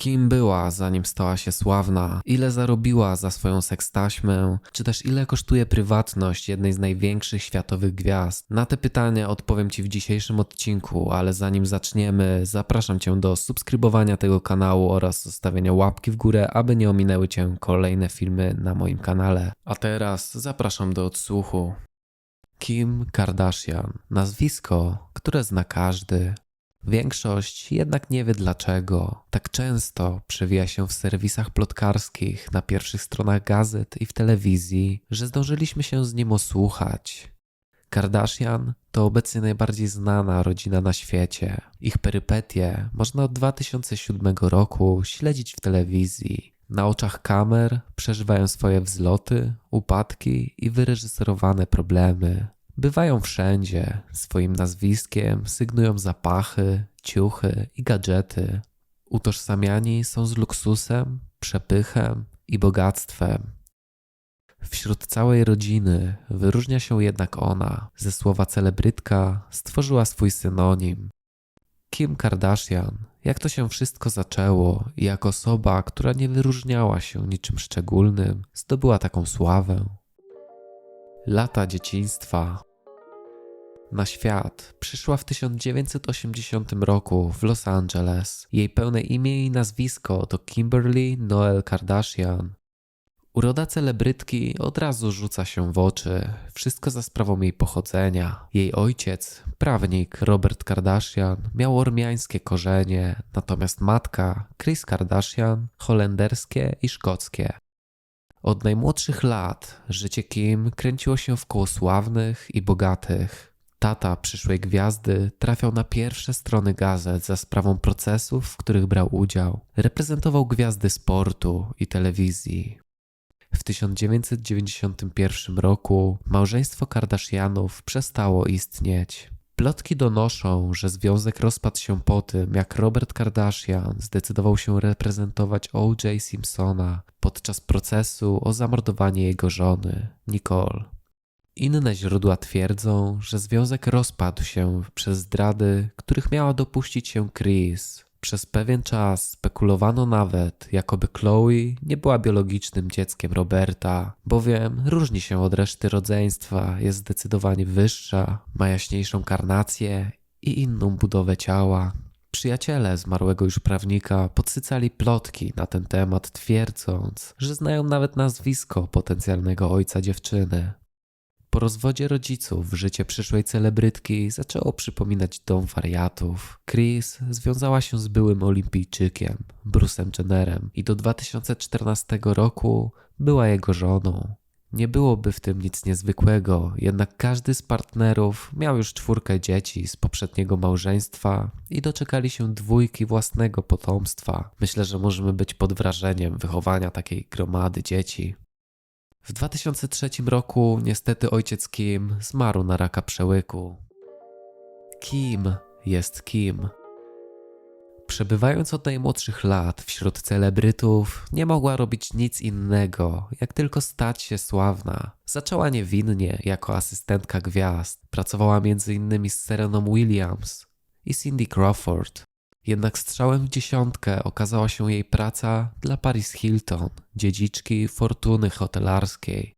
Kim była, zanim stała się sławna? Ile zarobiła za swoją sekstaśmę? Czy też ile kosztuje prywatność jednej z największych światowych gwiazd? Na te pytania odpowiem Ci w dzisiejszym odcinku, ale zanim zaczniemy, zapraszam Cię do subskrybowania tego kanału oraz zostawienia łapki w górę, aby nie ominęły Cię kolejne filmy na moim kanale. A teraz zapraszam do odsłuchu. Kim Kardashian. Nazwisko, które zna każdy. Większość jednak nie wie dlaczego. Tak często przewija się w serwisach plotkarskich, na pierwszych stronach gazet i w telewizji, że zdążyliśmy się z nim osłuchać. Kardashian to obecnie najbardziej znana rodzina na świecie. Ich perypetie można od 2007 roku śledzić w telewizji. Na oczach kamer przeżywają swoje wzloty, upadki i wyreżyserowane problemy. Bywają wszędzie, swoim nazwiskiem sygnują zapachy, ciuchy i gadżety. Utożsamiani są z luksusem, przepychem i bogactwem. Wśród całej rodziny wyróżnia się jednak ona. Ze słowa celebrytka stworzyła swój synonim. Kim Kardashian, jak to się wszystko zaczęło i jak osoba, która nie wyróżniała się niczym szczególnym, zdobyła taką sławę. Lata dzieciństwa. Na świat przyszła w 1980 roku w Los Angeles. Jej pełne imię i nazwisko to Kimberly Noel Kardashian. Uroda celebrytki od razu rzuca się w oczy, wszystko za sprawą jej pochodzenia. Jej ojciec, prawnik Robert Kardashian, miał ormiańskie korzenie, natomiast matka, Kris Kardashian, holenderskie i szkockie. Od najmłodszych lat życie Kim kręciło się wkoło sławnych i bogatych. Tata przyszłej gwiazdy trafiał na pierwsze strony gazet za sprawą procesów, w których brał udział. Reprezentował gwiazdy sportu i telewizji. W 1991 roku małżeństwo Kardashianów przestało istnieć. Plotki donoszą, że związek rozpadł się po tym, jak Robert Kardashian zdecydował się reprezentować O.J. Simpsona podczas procesu o zamordowanie jego żony, Nicole. Inne źródła twierdzą, że związek rozpadł się przez zdrady, których miała dopuścić się Chris. Przez pewien czas spekulowano nawet, jakoby Chloe nie była biologicznym dzieckiem Roberta, bowiem różni się od reszty rodzeństwa, jest zdecydowanie wyższa, ma jaśniejszą karnację i inną budowę ciała. Przyjaciele zmarłego już prawnika podsycali plotki na ten temat, twierdząc, że znają nawet nazwisko potencjalnego ojca dziewczyny. Po rozwodzie rodziców życie przyszłej celebrytki zaczęło przypominać dom wariatów. Chris związała się z byłym olimpijczykiem, Bruce'em Jennerem i do 2014 roku była jego żoną. Nie byłoby w tym nic niezwykłego, jednak każdy z partnerów miał już czwórkę dzieci z poprzedniego małżeństwa i doczekali się dwójki własnego potomstwa. Myślę, że możemy być pod wrażeniem wychowania takiej gromady dzieci. W 2003 roku niestety ojciec Kim zmarł na raka przełyku. Kim jest Kim? Przebywając od najmłodszych lat wśród celebrytów, nie mogła robić nic innego, jak tylko stać się sławna. Zaczęła niewinnie jako asystentka gwiazd. Pracowała m.in. z Sereną Williams i Cindy Crawford. Jednak strzałem w dziesiątkę okazała się jej praca dla Paris Hilton, dziedziczki fortuny hotelarskiej.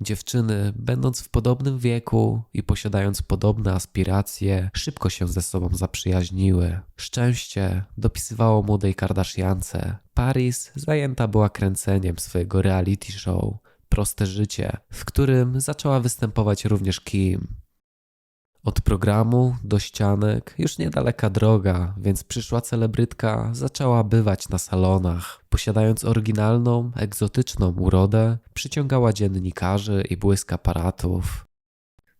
Dziewczyny, będąc w podobnym wieku i posiadając podobne aspiracje, szybko się ze sobą zaprzyjaźniły. Szczęście dopisywało młodej Kardashiance. Paris zajęta była kręceniem swojego reality show Proste Życie, w którym zaczęła występować również Kim. Od programu do ścianek już niedaleka droga, więc przyszła celebrytka zaczęła bywać na salonach. Posiadając oryginalną, egzotyczną urodę, przyciągała dziennikarzy i błysk aparatów.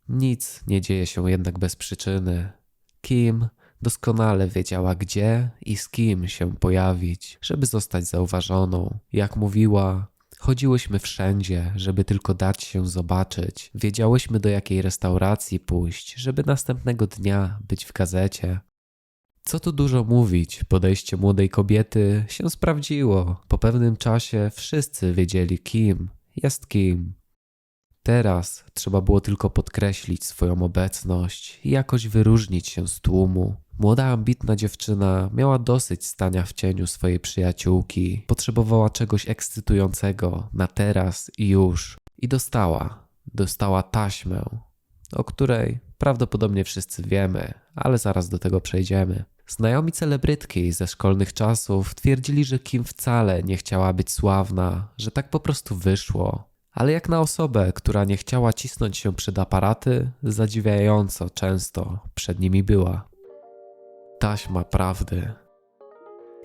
Nic nie dzieje się jednak bez przyczyny. Kim doskonale wiedziała, gdzie i z kim się pojawić, żeby zostać zauważoną. Jak mówiła, Chodziłyśmy wszędzie, żeby tylko dać się zobaczyć. Wiedziałyśmy do jakiej restauracji pójść, żeby następnego dnia być w gazecie. Co tu dużo mówić, podejście młodej kobiety się sprawdziło. Po pewnym czasie wszyscy wiedzieli, kim jest kim. Teraz trzeba było tylko podkreślić swoją obecność i jakoś wyróżnić się z tłumu. Młoda, ambitna dziewczyna miała dosyć stania w cieniu swojej przyjaciółki. Potrzebowała czegoś ekscytującego na teraz i już. I dostała. Dostała taśmę, o której prawdopodobnie wszyscy wiemy, ale zaraz do tego przejdziemy. Znajomi celebrytki ze szkolnych czasów twierdzili, że Kim wcale nie chciała być sławna, że tak po prostu wyszło. Ale jak na osobę, która nie chciała cisnąć się przed aparaty, zadziwiająco często przed nimi była. Taśma prawdy.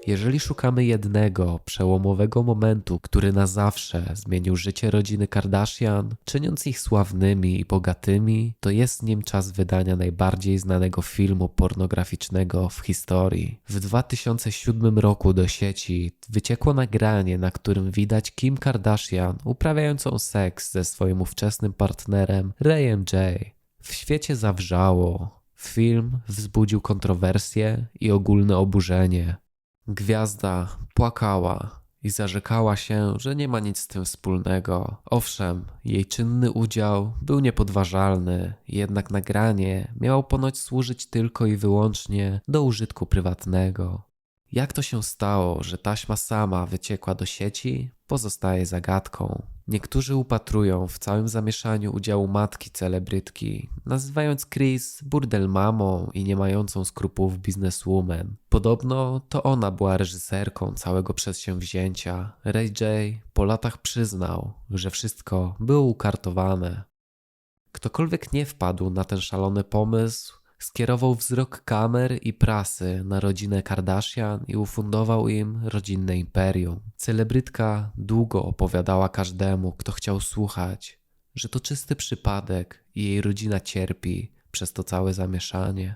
Jeżeli szukamy jednego przełomowego momentu, który na zawsze zmienił życie rodziny Kardashian, czyniąc ich sławnymi i bogatymi, to jest nim czas wydania najbardziej znanego filmu pornograficznego w historii. W 2007 roku do sieci wyciekło nagranie, na którym widać Kim Kardashian uprawiającą seks ze swoim ówczesnym partnerem Rayem J. W świecie zawrzało. Film wzbudził kontrowersje i ogólne oburzenie. Gwiazda płakała i zarzekała się, że nie ma nic z tym wspólnego. Owszem, jej czynny udział był niepodważalny, jednak nagranie miało ponoć służyć tylko i wyłącznie do użytku prywatnego. Jak to się stało, że taśma sama wyciekła do sieci, pozostaje zagadką. Niektórzy upatrują w całym zamieszaniu udziału matki celebrytki, nazywając Chris burdel mamą i nie mającą skrupułów bizneswoman. Podobno to ona była reżyserką całego przedsięwzięcia. Ray J po latach przyznał, że wszystko było ukartowane. Ktokolwiek nie wpadł na ten szalony pomysł, skierował wzrok kamer i prasy na rodzinę Kardashian i ufundował im rodzinne imperium. Celebrytka długo opowiadała każdemu, kto chciał słuchać, że to czysty przypadek i jej rodzina cierpi przez to całe zamieszanie.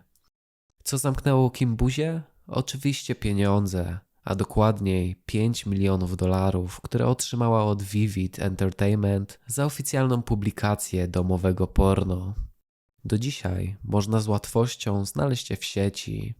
Co zamknęło Kim buzię? Oczywiście pieniądze, a dokładniej 5 milionów dolarów, które otrzymała od Vivid Entertainment za oficjalną publikację domowego porno. Do dzisiaj można z łatwością znaleźć je w sieci.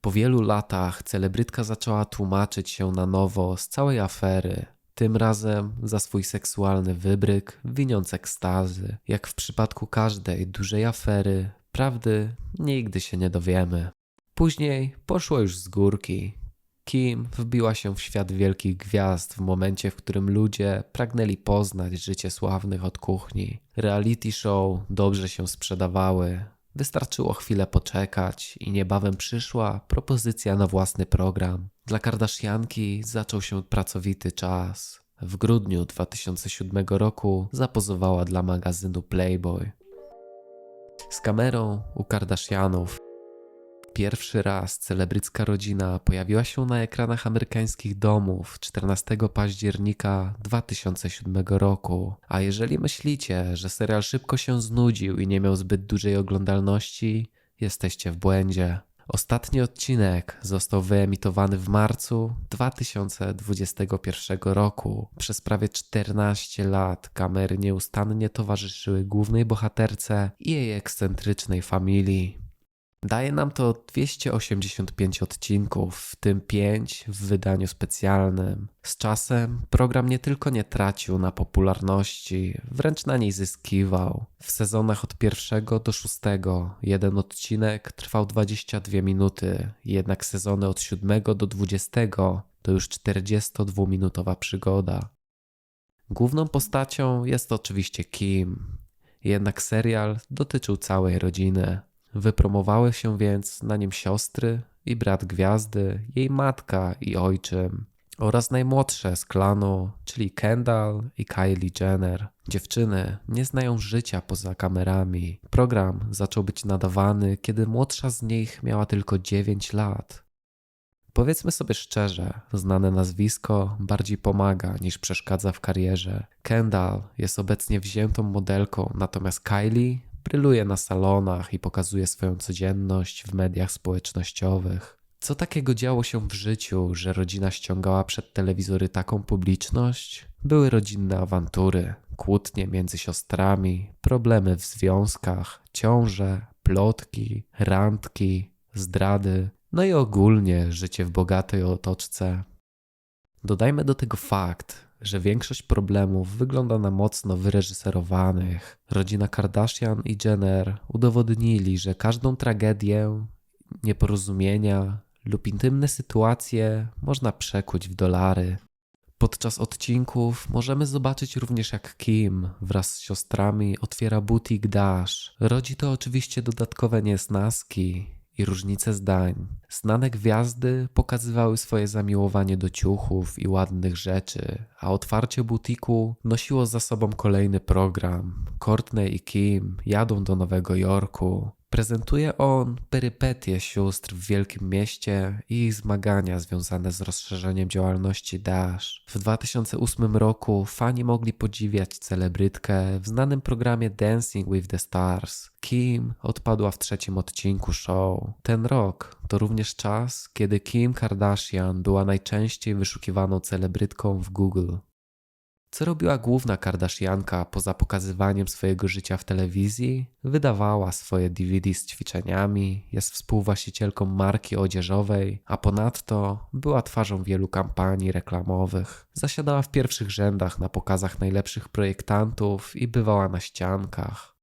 Po wielu latach celebrytka zaczęła tłumaczyć się na nowo z całej afery. Tym razem za swój seksualny wybryk, winiąc ekstazy. Jak w przypadku każdej dużej afery, prawdy nigdy się nie dowiemy. Później poszło już z górki. Kim wbiła się w świat wielkich gwiazd w momencie, w którym ludzie pragnęli poznać życie sławnych od kuchni. Reality show dobrze się sprzedawały. Wystarczyło chwilę poczekać i niebawem przyszła propozycja na własny program. Dla Kardashianki zaczął się pracowity czas. W grudniu 2007 roku zapozowała dla magazynu Playboy. Z kamerą u Kardashianów Pierwszy raz celebrycka rodzina pojawiła się na ekranach amerykańskich domów 14 października 2007 roku. A jeżeli myślicie, że serial szybko się znudził i nie miał zbyt dużej oglądalności, jesteście w błędzie. Ostatni odcinek został wyemitowany w marcu 2021 roku. Przez prawie 14 lat kamery nieustannie towarzyszyły głównej bohaterce i jej ekscentrycznej familii. Daje nam to 285 odcinków, w tym 5 w wydaniu specjalnym. Z czasem program nie tylko nie tracił na popularności, wręcz na niej zyskiwał. W sezonach od pierwszego do szóstego jeden odcinek trwał 22 minuty, jednak sezony od 7 do 20 to już 42-minutowa przygoda. Główną postacią jest oczywiście Kim, jednak serial dotyczył całej rodziny. Wypromowały się więc na nim siostry i brat gwiazdy, jej matka i ojczym oraz najmłodsze z klanu, czyli Kendall i Kylie Jenner. Dziewczyny nie znają życia poza kamerami. Program zaczął być nadawany, kiedy młodsza z nich miała tylko 9 lat. Powiedzmy sobie szczerze, znane nazwisko bardziej pomaga niż przeszkadza w karierze. Kendall jest obecnie wziętą modelką, natomiast Kylie bryluje na salonach i pokazuje swoją codzienność w mediach społecznościowych. Co takiego działo się w życiu, że rodzina ściągała przed telewizory taką publiczność? Były rodzinne awantury, kłótnie między siostrami, problemy w związkach, ciąże, plotki, randki, zdrady, no i ogólnie życie w bogatej otoczce. Dodajmy do tego fakt, że większość problemów wygląda na mocno wyreżyserowanych. Rodzina Kardashian i Jenner udowodnili, że każdą tragedię, nieporozumienia lub intymne sytuacje można przekuć w dolary. Podczas odcinków możemy zobaczyć również jak Kim wraz z siostrami otwiera butik Dash. Rodzi to oczywiście dodatkowe niesnaski i różnice zdań. Znane gwiazdy pokazywały swoje zamiłowanie do ciuchów i ładnych rzeczy, a otwarcie butiku nosiło za sobą kolejny program. Courtney i Kim jadą do Nowego Jorku. Prezentuje on perypetie sióstr w wielkim mieście i ich zmagania związane z rozszerzeniem działalności Dash. W 2008 roku fani mogli podziwiać celebrytkę w znanym programie Dancing with the Stars. Kim odpadła w trzecim odcinku show. Ten rok to również czas, kiedy Kim Kardashian była najczęściej wyszukiwaną celebrytką w Google. Co robiła główna Kardashianka poza pokazywaniem swojego życia w telewizji? Wydawała swoje DVD z ćwiczeniami, jest współwłaścicielką marki odzieżowej, a ponadto była twarzą wielu kampanii reklamowych. Zasiadała w pierwszych rzędach na pokazach najlepszych projektantów i bywała na ściankach.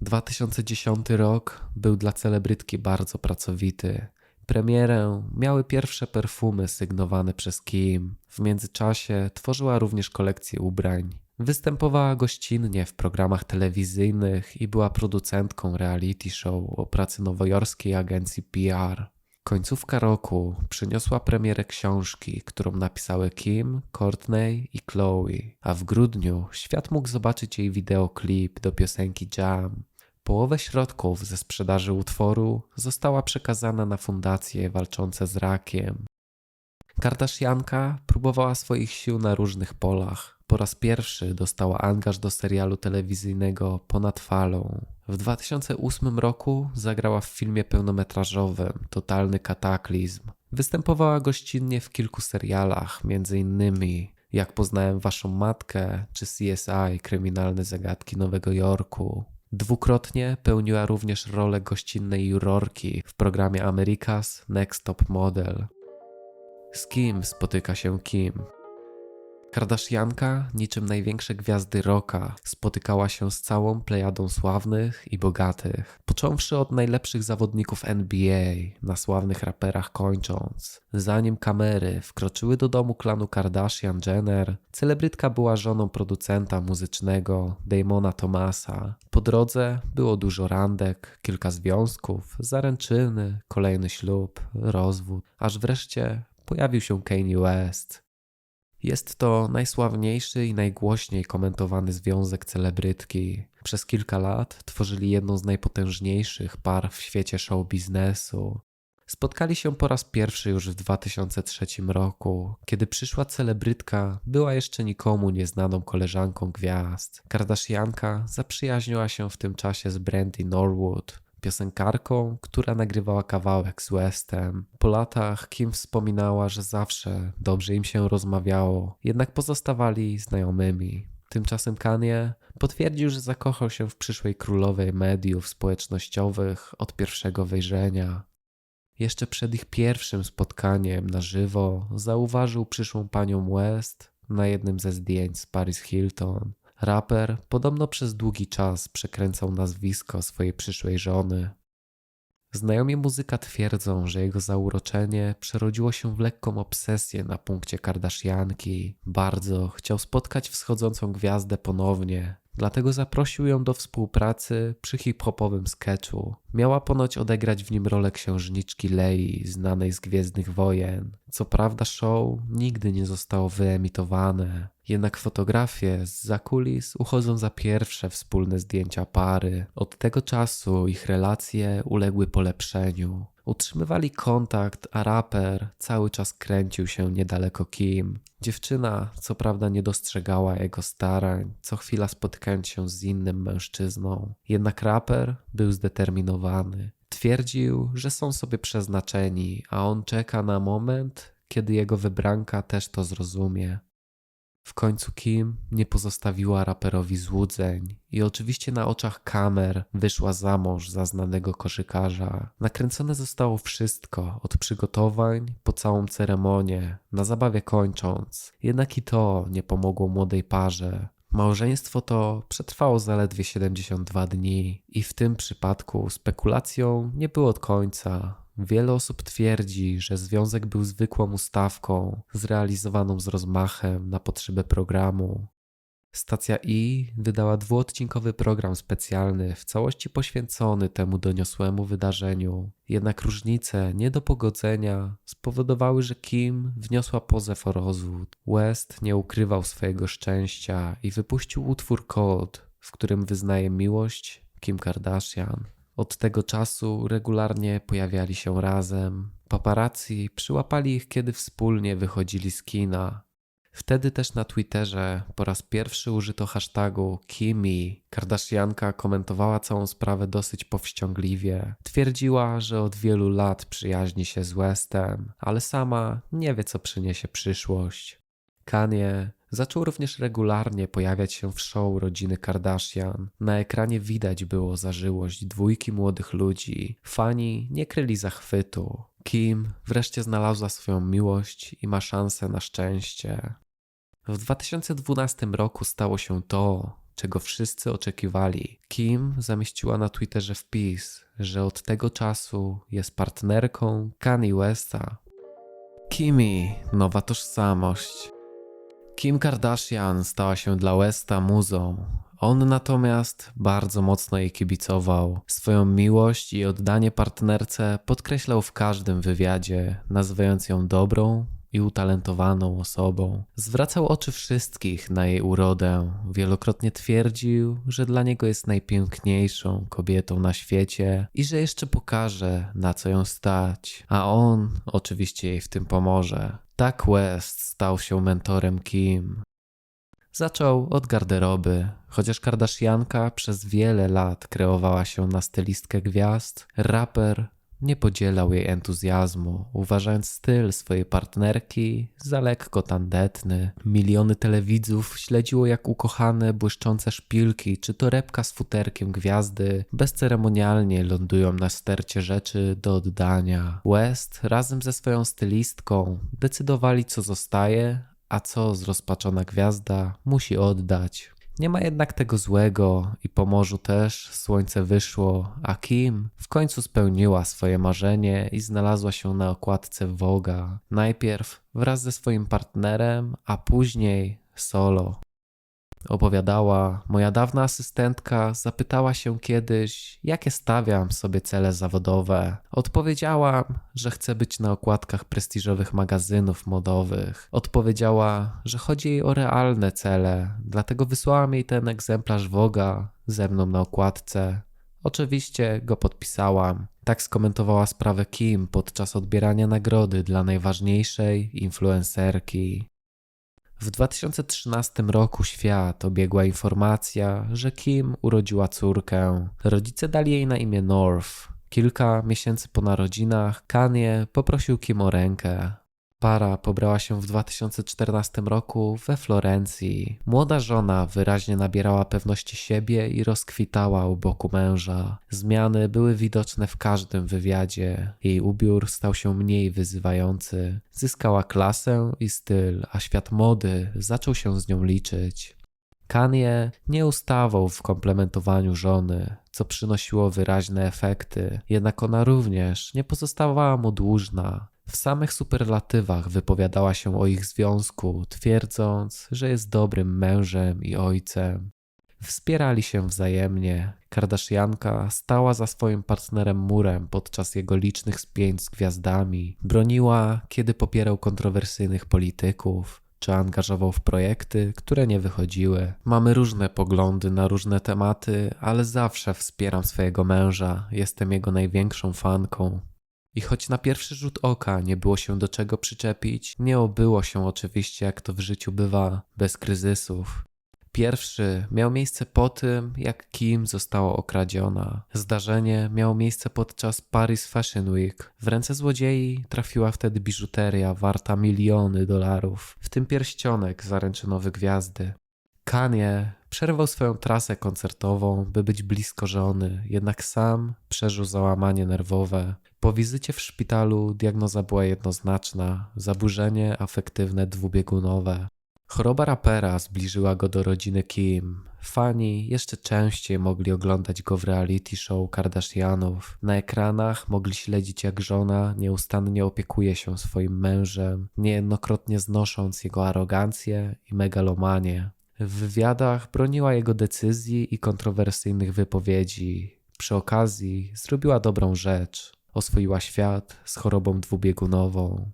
2010 rok był dla celebrytki bardzo pracowity. Premierę miały pierwsze perfumy sygnowane przez Kim. W międzyczasie tworzyła również kolekcję ubrań. Występowała gościnnie w programach telewizyjnych i była producentką reality show o pracy nowojorskiej agencji PR. Końcówka roku przyniosła premierę książki, którą napisały Kim, Courtney i Chloe, a w grudniu świat mógł zobaczyć jej wideoklip do piosenki Jam. Połowę środków ze sprzedaży utworu została przekazana na fundacje walczące z rakiem. Kardashianka próbowała swoich sił na różnych polach. Po raz pierwszy dostała angaż do serialu telewizyjnego Ponad Falą. W 2008 roku zagrała w filmie pełnometrażowym Totalny Kataklizm. Występowała gościnnie w kilku serialach, m.in. Jak poznałem waszą matkę czy CSI Kryminalne zagadki Nowego Jorku. Dwukrotnie pełniła również rolę gościnnej jurorki w programie America's Next Top Model. Z kim spotyka się Kim? Kardashianka, niczym największe gwiazdy rocka, spotykała się z całą plejadą sławnych i bogatych. Począwszy od najlepszych zawodników NBA, na sławnych raperach kończąc. Zanim kamery wkroczyły do domu klanu Kardashian-Jenner, celebrytka była żoną producenta muzycznego Damona Thomasa. Po drodze było dużo randek, kilka związków, zaręczyny, kolejny ślub, rozwód, aż wreszcie pojawił się Kanye West. Jest to najsławniejszy i najgłośniej komentowany związek celebrytki. Przez kilka lat tworzyli jedną z najpotężniejszych par w świecie show biznesu. Spotkali się po raz pierwszy już w 2003 roku, kiedy przyszła celebrytka była jeszcze nikomu nieznaną koleżanką gwiazd. Kardashianka zaprzyjaźniła się w tym czasie z Brandy Norwood, piosenkarką, która nagrywała kawałek z Westem. Po latach Kim wspominała, że zawsze dobrze im się rozmawiało, jednak pozostawali znajomymi. Tymczasem Kanye potwierdził, że zakochał się w przyszłej królowej mediów społecznościowych od pierwszego wejrzenia. Jeszcze przed ich pierwszym spotkaniem na żywo zauważył przyszłą panią West na jednym ze zdjęć z Paris Hilton. Raper podobno przez długi czas przekręcał nazwisko swojej przyszłej żony. Znajomi muzyka twierdzą, że jego zauroczenie przerodziło się w lekką obsesję na punkcie Kardashianki. Bardzo chciał spotkać wschodzącą gwiazdę ponownie, dlatego zaprosił ją do współpracy przy hip-hopowym sketchu. Miała ponoć odegrać w nim rolę księżniczki Lei, znanej z Gwiezdnych Wojen. Co prawda show nigdy nie zostało wyemitowane, jednak fotografie z zakulis uchodzą za pierwsze wspólne zdjęcia pary. Od tego czasu ich relacje uległy polepszeniu. Utrzymywali kontakt, a raper cały czas kręcił się niedaleko Kim. Dziewczyna, co prawda, nie dostrzegała jego starań, co chwila spotykając się z innym mężczyzną. Jednak raper był zdeterminowany. Twierdził, że są sobie przeznaczeni, a on czeka na moment, kiedy jego wybranka też to zrozumie. W końcu Kim nie pozostawiła raperowi złudzeń i oczywiście na oczach kamer wyszła za mąż za znanego koszykarza. Nakręcone zostało wszystko, od przygotowań po całą ceremonię, na zabawie kończąc. Jednak i to nie pomogło młodej parze. Małżeństwo to przetrwało zaledwie 72 dni i w tym przypadku spekulacją nie było od końca. Wiele osób twierdzi, że związek był zwykłą ustawką, zrealizowaną z rozmachem na potrzeby programu. Stacja I wydała dwuodcinkowy program specjalny, w całości poświęcony temu doniosłemu wydarzeniu. Jednak różnice nie do pogodzenia spowodowały, że Kim wniosła pozew o rozwód. West nie ukrywał swojego szczęścia i wypuścił utwór Code, w którym wyznaje miłość Kim Kardashian. Od tego czasu regularnie pojawiali się razem. Paparazzi przyłapali ich, kiedy wspólnie wychodzili z kina. Wtedy też na Twitterze po raz pierwszy użyto hashtagu Kimi. Kardashianka komentowała całą sprawę dosyć powściągliwie. Twierdziła, że od wielu lat przyjaźni się z Westem, ale sama nie wie, co przyniesie przyszłość. Kanye zaczął również regularnie pojawiać się w show rodziny Kardashian. Na ekranie widać było zażyłość dwójki młodych ludzi. Fani nie kryli zachwytu. Kim wreszcie znalazła swoją miłość i ma szansę na szczęście. W 2012 roku stało się to, czego wszyscy oczekiwali. Kim zamieściła na Twitterze wpis, że od tego czasu jest partnerką Kanye Westa. Kimi, nowa tożsamość. Kim Kardashian stała się dla Westa muzą. On natomiast bardzo mocno jej kibicował. Swoją miłość i oddanie partnerce podkreślał w każdym wywiadzie, nazywając ją dobrą i utalentowaną osobą. Zwracał oczy wszystkich na jej urodę. Wielokrotnie twierdził, że dla niego jest najpiękniejszą kobietą na świecie i że jeszcze pokaże, na co ją stać. A on oczywiście jej w tym pomoże. Tak West stał się mentorem Kim. Zaczął od garderoby. Chociaż Kardashianka przez wiele lat kreowała się na stylistkę gwiazd, raper nie podzielał jej entuzjazmu, uważając styl swojej partnerki za lekko tandetny. Miliony telewidzów śledziło jak ukochane, błyszczące szpilki czy torebka z futerkiem gwiazdy bezceremonialnie lądują na stercie rzeczy do oddania. West razem ze swoją stylistką decydowali co zostaje, a co zrozpaczona gwiazda musi oddać. Nie ma jednak tego złego i po morzu też słońce wyszło, a Kim w końcu spełniła swoje marzenie i znalazła się na okładce Woga. Najpierw wraz ze swoim partnerem, a później solo. Opowiadała, moja dawna asystentka zapytała się kiedyś, jakie stawiam sobie cele zawodowe. Odpowiedziałam, że chcę być na okładkach prestiżowych magazynów modowych. Odpowiedziała, że chodzi jej o realne cele, dlatego wysłałam jej ten egzemplarz Woga ze mną na okładce. Oczywiście go podpisałam. Tak skomentowała sprawę Kim podczas odbierania nagrody dla najważniejszej influencerki. W 2013 roku świat obiegła informacja, że Kim urodziła córkę. Rodzice dali jej na imię North. Kilka miesięcy po narodzinach Kanye poprosił Kim o rękę. Para pobrała się w 2014 roku we Florencji. Młoda żona wyraźnie nabierała pewności siebie i rozkwitała u boku męża. Zmiany były widoczne w każdym wywiadzie. Jej ubiór stał się mniej wyzywający. Zyskała klasę i styl, a świat mody zaczął się z nią liczyć. Kanye nie ustawał w komplementowaniu żony, co przynosiło wyraźne efekty, jednak ona również nie pozostawała mu dłużna. W samych superlatywach wypowiadała się o ich związku, twierdząc, że jest dobrym mężem i ojcem. Wspierali się wzajemnie. Kardashianka stała za swoim partnerem murem podczas jego licznych spięć z gwiazdami. Broniła, kiedy popierał kontrowersyjnych polityków czy angażował w projekty, które nie wychodziły. Mamy różne poglądy na różne tematy, ale zawsze wspieram swojego męża, jestem jego największą fanką. I choć na pierwszy rzut oka nie było się do czego przyczepić, nie obyło się oczywiście, jak to w życiu bywa, bez kryzysów. Pierwszy miał miejsce po tym, jak Kim została okradziona. Zdarzenie miało miejsce podczas Paris Fashion Week. W ręce złodziei trafiła wtedy biżuteria warta miliony dolarów, w tym pierścionek zaręczynowy gwiazdy. Kanye przerwał swoją trasę koncertową, by być blisko żony, jednak sam przeżył załamanie nerwowe. Po wizycie w szpitalu diagnoza była jednoznaczna: zaburzenie afektywne dwubiegunowe. Choroba rapera zbliżyła go do rodziny Kim. Fani jeszcze częściej mogli oglądać go w reality show Kardashianów. Na ekranach mogli śledzić, jak żona nieustannie opiekuje się swoim mężem, niejednokrotnie znosząc jego arogancję i megalomanię. W wywiadach broniła jego decyzji i kontrowersyjnych wypowiedzi. Przy okazji zrobiła dobrą rzecz. Oswoiła świat z chorobą dwubiegunową.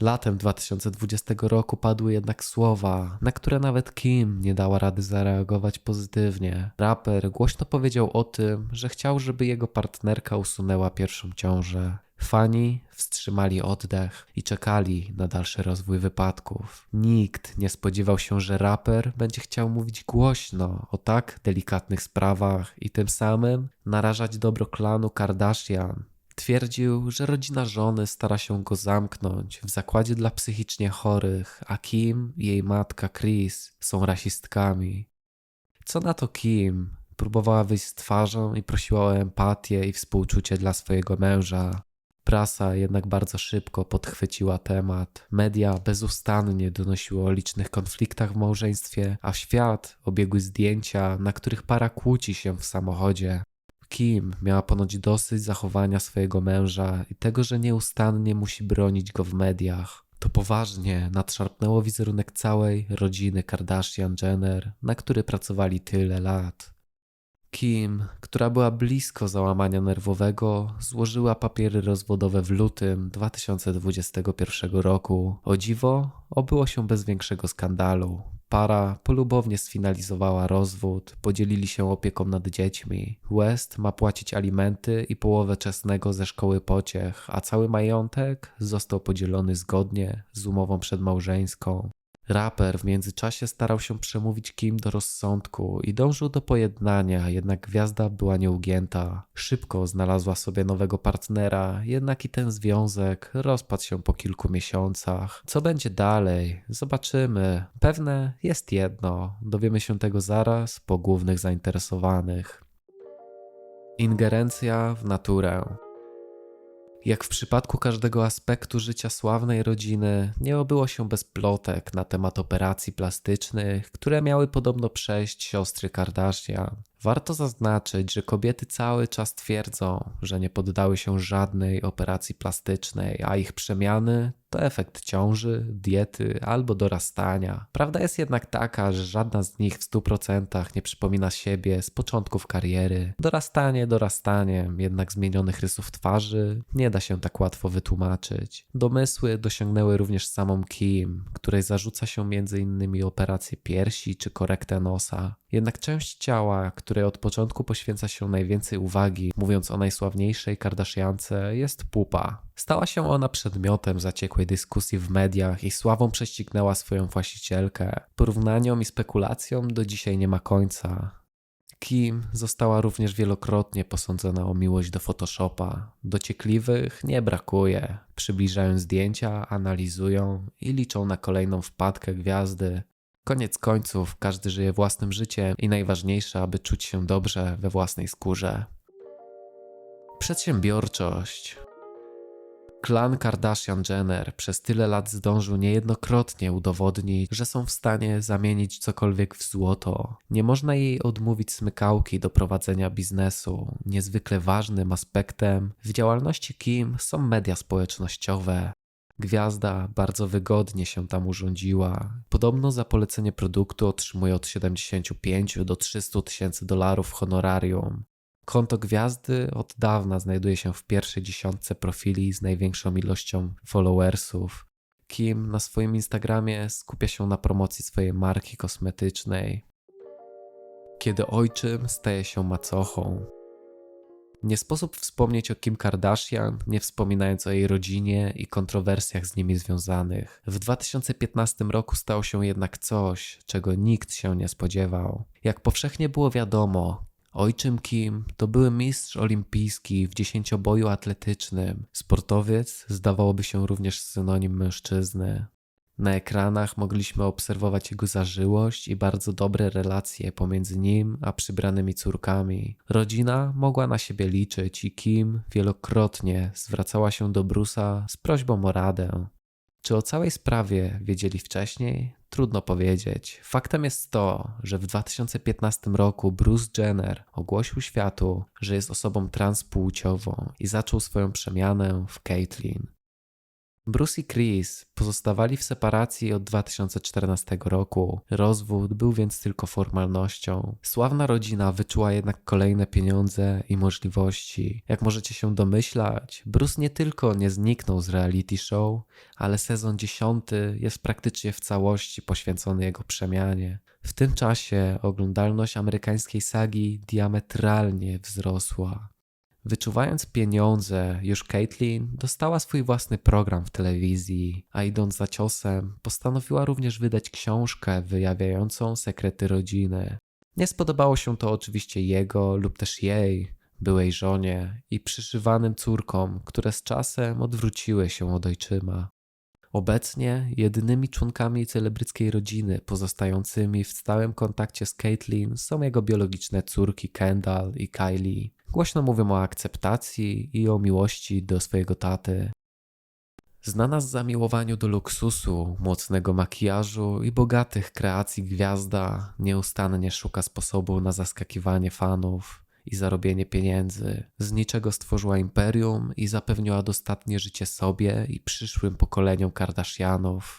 Latem 2020 roku padły jednak słowa, na które nawet Kim nie dała rady zareagować pozytywnie. Raper głośno powiedział o tym, że chciał, żeby jego partnerka usunęła pierwszą ciążę. Fani wstrzymali oddech i czekali na dalszy rozwój wypadków. Nikt nie spodziewał się, że raper będzie chciał mówić głośno o tak delikatnych sprawach i tym samym narażać dobro klanu Kardashian. Twierdził, że rodzina żony stara się go zamknąć w zakładzie dla psychicznie chorych, a Kim i jej matka Chris są rasistkami. Co na to Kim? Próbowała wyjść z twarzą i prosiła o empatię i współczucie dla swojego męża. Prasa jednak bardzo szybko podchwyciła temat. Media bezustannie donosiły o licznych konfliktach w małżeństwie, a świat obiegły zdjęcia, na których para kłóci się w samochodzie. Kim miała ponoć dosyć zachowania swojego męża i tego, że nieustannie musi bronić go w mediach. To poważnie nadszarpnęło wizerunek całej rodziny Kardashian-Jenner, na który pracowali tyle lat. Kim, która była blisko załamania nerwowego, złożyła papiery rozwodowe w lutym 2021 roku. O dziwo, obyło się bez większego skandalu. Para polubownie sfinalizowała rozwód, podzielili się opieką nad dziećmi. West ma płacić alimenty i połowę czesnego ze szkoły pociech, a cały majątek został podzielony zgodnie z umową przedmałżeńską. Raper w międzyczasie starał się przemówić Kim do rozsądku i dążył do pojednania, jednak gwiazda była nieugięta. Szybko znalazła sobie nowego partnera, jednak i ten związek rozpadł się po kilku miesiącach. Co będzie dalej? Zobaczymy. Pewne jest jedno, dowiemy się tego zaraz po głównych zainteresowanych. Ingerencja w naturę. Jak w przypadku każdego aspektu życia sławnej rodziny, nie obyło się bez plotek na temat operacji plastycznych, które miały podobno przejść siostry Kardashian. Warto zaznaczyć, że kobiety cały czas twierdzą, że nie poddały się żadnej operacji plastycznej, a ich przemiany to efekt ciąży, diety albo dorastania. Prawda jest jednak taka, że żadna z nich w 100% nie przypomina siebie z początków kariery. Dorastanie dorastaniem, jednak zmienionych rysów twarzy nie da się tak łatwo wytłumaczyć. Domysły dosiągnęły również samą Kim, której zarzuca się m.in. operację piersi czy korektę nosa. Jednak część ciała, której od początku poświęca się najwięcej uwagi, mówiąc o najsławniejszej Kardashiance, jest pupa. Stała się ona przedmiotem zaciekłej dyskusji w mediach i sławą prześcignęła swoją właścicielkę. Porównaniom i spekulacjom do dzisiaj nie ma końca. Kim została również wielokrotnie posądzona o miłość do Photoshopa. Dociekliwych nie brakuje. Przybliżają zdjęcia, analizują i liczą na kolejną wpadkę gwiazdy. Koniec końców, każdy żyje własnym życiem i najważniejsze, aby czuć się dobrze we własnej skórze. Przedsiębiorczość. Klan Kardashian-Jenner przez tyle lat zdążył niejednokrotnie udowodnić, że są w stanie zamienić cokolwiek w złoto. Nie można jej odmówić smykałki do prowadzenia biznesu. Niezwykle ważnym aspektem w działalności Kim są media społecznościowe. Gwiazda bardzo wygodnie się tam urządziła. Podobno za polecenie produktu otrzymuje od 75 do 300 tysięcy dolarów honorarium. Konto gwiazdy od dawna znajduje się w pierwszej dziesiątce profili z największą ilością followersów. Kim na swoim Instagramie skupia się na promocji swojej marki kosmetycznej. Kiedy ojczym staje się macochą. Nie sposób wspomnieć o Kim Kardashian, nie wspominając o jej rodzinie i kontrowersjach z nimi związanych. W 2015 roku stało się jednak coś, czego nikt się nie spodziewał. Jak powszechnie było wiadomo, ojczym Kim to były mistrz olimpijski w dziesięcioboju atletycznym. Sportowiec zdawałoby się również synonim mężczyzny. Na ekranach mogliśmy obserwować jego zażyłość i bardzo dobre relacje pomiędzy nim a przybranymi córkami. Rodzina mogła na siebie liczyć i Kim wielokrotnie zwracała się do Bruce'a z prośbą o radę. Czy o całej sprawie wiedzieli wcześniej? Trudno powiedzieć. Faktem jest to, że w 2015 roku Bruce Jenner ogłosił światu, że jest osobą transpłciową i zaczął swoją przemianę w Caitlyn. Bruce i Chris pozostawali w separacji od 2014 roku. Rozwód był więc tylko formalnością. Sławna rodzina wyczuła jednak kolejne pieniądze i możliwości. Jak możecie się domyślać, Bruce nie tylko nie zniknął z reality show, ale sezon 10 jest praktycznie w całości poświęcony jego przemianie. W tym czasie oglądalność amerykańskiej sagi diametralnie wzrosła. Wyczuwając pieniądze, już Caitlyn dostała swój własny program w telewizji, a idąc za ciosem, postanowiła również wydać książkę wyjawiającą sekrety rodziny. Nie spodobało się to oczywiście jego lub też jej, byłej żonie i przyszywanym córkom, które z czasem odwróciły się od ojczyma. Obecnie jedynymi członkami celebryckiej rodziny pozostającymi w stałym kontakcie z Caitlyn są jego biologiczne córki Kendall i Kylie. Głośno mówią o akceptacji i o miłości do swojego taty. Znana z zamiłowaniu do luksusu, mocnego makijażu i bogatych kreacji gwiazda nieustannie szuka sposobu na zaskakiwanie fanów i zarobienie pieniędzy. Z niczego stworzyła imperium i zapewniła dostatnie życie sobie i przyszłym pokoleniom Kardashianów.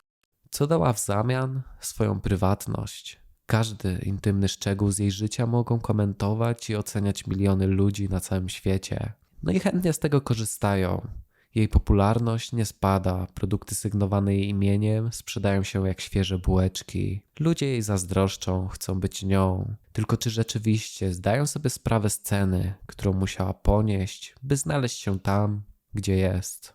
Co dała w zamian? Swoją prywatność. Każdy intymny szczegół z jej życia mogą komentować i oceniać miliony ludzi na całym świecie. No i chętnie z tego korzystają. Jej popularność nie spada, produkty sygnowane jej imieniem sprzedają się jak świeże bułeczki. Ludzie jej zazdroszczą, chcą być nią. Tylko czy rzeczywiście zdają sobie sprawę z ceny, którą musiała ponieść, by znaleźć się tam, gdzie jest?